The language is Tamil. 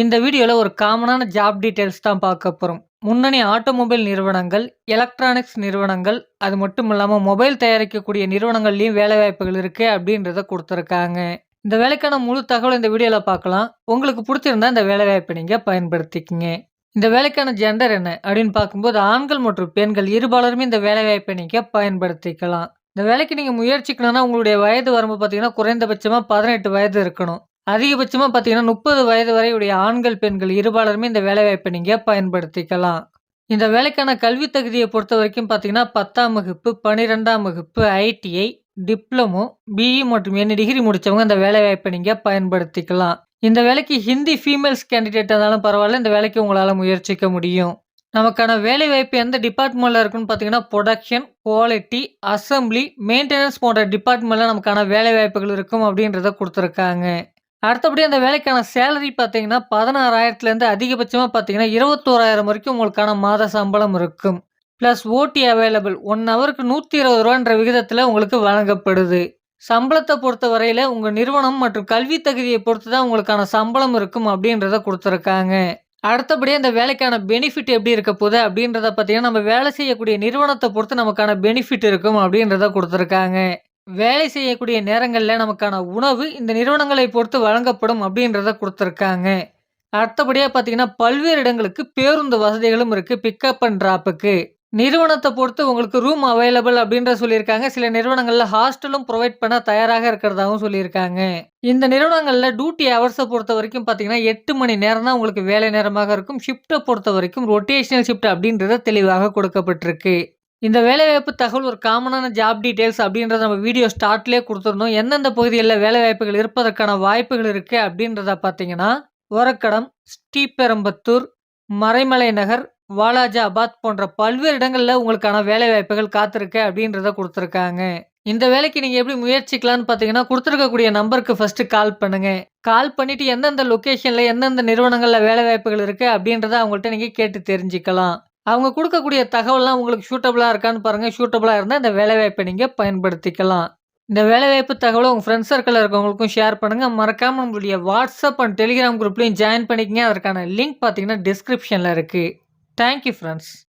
இந்த வீடியோவில் ஒரு காமனான ஜாப் டீட்டெயில்ஸ் தான் பார்க்க போகிறோம் முன்னணி ஆட்டோமொபைல் நிறுவனங்கள் எலக்ட்ரானிக்ஸ் நிறுவனங்கள் அது மட்டும் இல்லாமல் மொபைல் தயாரிக்கக்கூடிய நிறுவனங்கள்லேயும் வேலைவாய்ப்புகள் இருக்குது அப்படின்றத கொடுத்துருக்காங்க. இந்த வேலைக்கான முழு தகவல் இந்த வீடியோவில் பார்க்கலாம். உங்களுக்கு பிடிச்சிருந்தா இந்த வேலைவாய்ப்பை நீங்கள் பயன்படுத்திக்கிங்க. இந்த வேலைக்கான ஜெண்டர் என்ன அப்படின்னு பார்க்கும்போது ஆண்கள் மற்றும் பெண்கள் இருபாலருமே இந்த வேலைவாய்ப்பை நீங்கள் பயன்படுத்திக்கலாம். இந்த வேலைக்கு நீங்கள் முயற்சிக்கணும்னா உங்களுடைய வயது வரம்பு பார்த்தீங்கன்னா குறைந்தபட்சமாக பதினெட்டு வயது இருக்கணும். அதிகபட்சமாக பார்த்தீங்கன்னா முப்பது வயது வரை உடைய ஆண்கள் பெண்கள் இருபாலருமே இந்த வேலைவாய்ப்பை நீங்கள் பயன்படுத்திக்கலாம். இந்த வேலைக்கான கல்வி தகுதியை பொறுத்த வரைக்கும் பார்த்தீங்கன்னா பத்தாம் வகுப்பு பன்னிரெண்டாம் வகுப்பு ஐடிஐ டிப்ளமோ பிஇ மற்றும் என்ன டிகிரி முடித்தவங்க இந்த வேலைவாய்ப்பை நீங்கள் பயன்படுத்திக்கலாம். இந்த வேலைக்கு ஹிந்தி ஃபீமேல்ஸ் கேண்டிடேட் இருந்தாலும் பரவாயில்ல இந்த வேலைக்கு உங்களால் முயற்சிக்க முடியும். நமக்கான வேலை வாய்ப்பு எந்த டிபார்ட்மெண்ட்டில் இருக்குன்னு பார்த்தீங்கன்னா ப்ரொடக்ஷன் குவாலிட்டி அசம்பிளி மெயின்டெனன்ஸ் போன்ற டிபார்ட்மெண்ட்டில் நமக்கான வேலை வாய்ப்புகள் இருக்கும் அப்படின்றத கொடுத்துருக்காங்க. அடுத்தபடி அந்த வேலைக்கான சேலரி பார்த்தீங்கன்னா பதினாறாயிரத்துலேருந்து அதிகபட்சமாக பார்த்தீங்கன்னா இருபத்தோராயிரம் வரைக்கும் உங்களுக்கான மாத சம்பளம் இருக்கும். ப்ளஸ் ஓடி அவைலபிள் ஒன் ஹவருக்கு நூற்றி இருபது ரூபான்ற விகிதத்தில் உங்களுக்கு வழங்கப்படுது. சம்பளத்தை பொறுத்த வரையில் உங்கள் நிறுவனம் மற்றும் கல்வி தகுதியை பொறுத்து தான் உங்களுக்கான சம்பளம் இருக்கும் அப்படின்றத கொடுத்துருக்காங்க. அடுத்தபடி அந்த வேலைக்கான பெனிஃபிட் எப்படி இருக்க போகுது அப்படின்றத பார்த்தீங்கன்னா நம்ம வேலை செய்யக்கூடிய நிறுவனத்தை பொறுத்து நமக்கான பெனிஃபிட் இருக்கும் அப்படின்றத கொடுத்துருக்காங்க. வேலை செய்யக்கூடிய நேரங்களில் நமக்கான உணவு இந்த நிறுவனங்களை பொறுத்து வழங்கப்படும் அப்படின்றத கொடுத்துருக்காங்க. அடுத்தபடியாக பார்த்தீங்கன்னா பல்வேறு இடங்களுக்கு பேருந்து வசதிகளும் இருக்குது பிக்கப் அண்ட் ட்ராப்புக்கு நிறுவனத்தை பொறுத்து உங்களுக்கு ரூம் அவைலபிள் அப்படின்ற சொல்லியிருக்காங்க. சில நிறுவனங்களில் ஹாஸ்டலும் ப்ரொவைட் பண்ண தயாராக இருக்கிறதாகவும் சொல்லியிருக்காங்க. இந்த நிறுவனங்களில் டியூட்டி ஹவர்ஸை பொறுத்த வரைக்கும் பார்த்தீங்கன்னா எட்டு மணி நேரம் தான் உங்களுக்கு வேலை நேரமாக இருக்கும். ஷிஃப்ட்டை பொறுத்த வரைக்கும் ரொட்டேஷனல் ஷிஃப்ட் அப்படின்றது தெளிவாக கொடுக்கப்பட்டிருக்கு. இந்த வேலைவாய்ப்பு தகவல் ஒரு காமனான ஜாப் டீட்டெயில்ஸ் அப்படின்றத நம்ம வீடியோ ஸ்டார்ட்லேயே கொடுத்துருந்தோம் எந்தெந்த பகுதிகளில் வேலைவாய்ப்புகள் இருப்பதற்கான வாய்ப்புகள் இருக்குது அப்படின்றத பார்த்தீங்கன்னா ஒரக்கடம் ஸ்ரீபெரும்பத்தூர் மறைமலை நகர் வாலாஜாபாத் போன்ற பல்வேறு இடங்களில் உங்களுக்கான வேலைவாய்ப்புகள் காத்திருக்கு அப்படின்றத கொடுத்துருக்காங்க. இந்த வேலைக்கு நீங்கள் எப்படி முயற்சிக்கலாம்னு பார்த்தீங்கன்னா கொடுத்துருக்கக்கூடிய நம்பருக்கு ஃபஸ்ட்டு கால் பண்ணுங்கள் கால் பண்ணிவிட்டு எந்தெந்த லொக்கேஷனில் எந்தெந்த நிறுவனங்களில் வேலைவாய்ப்புகள் இருக்குது அப்படின்றத அவங்கள்ட்ட நீங்கள் கேட்டு தெரிஞ்சுக்கலாம். அவங்க கொடுக்கக்கூடிய தகவல்லாம் உங்களுக்கு சூட்டபுளாக இருக்கான்னு பாருங்கள் சூட்டபுளாக இருந்தால் இந்த வேலைவாய்ப்பை நீங்கள் பயன்படுத்திக்கலாம். இந்த வேலைவாய்ப்பு தகவலை உங்கள் ஃப்ரெண்ட்ஸ் சர்க்கிளில் இருக்கவங்களுக்கும் ஷேர் பண்ணுங்கள் மறக்காமல் நம்மளுடைய வாட்ஸ்அப் அண்ட் டெலிகிராம் குரூப்லையும் ஜாயின் பண்ணிக்கங்க. அதற்கான லிங்க் பார்த்தீங்கன்னா டிஸ்கிரிப்ஷனில் இருக்குது தேங்க்யூ ஃப்ரெண்ட்ஸ்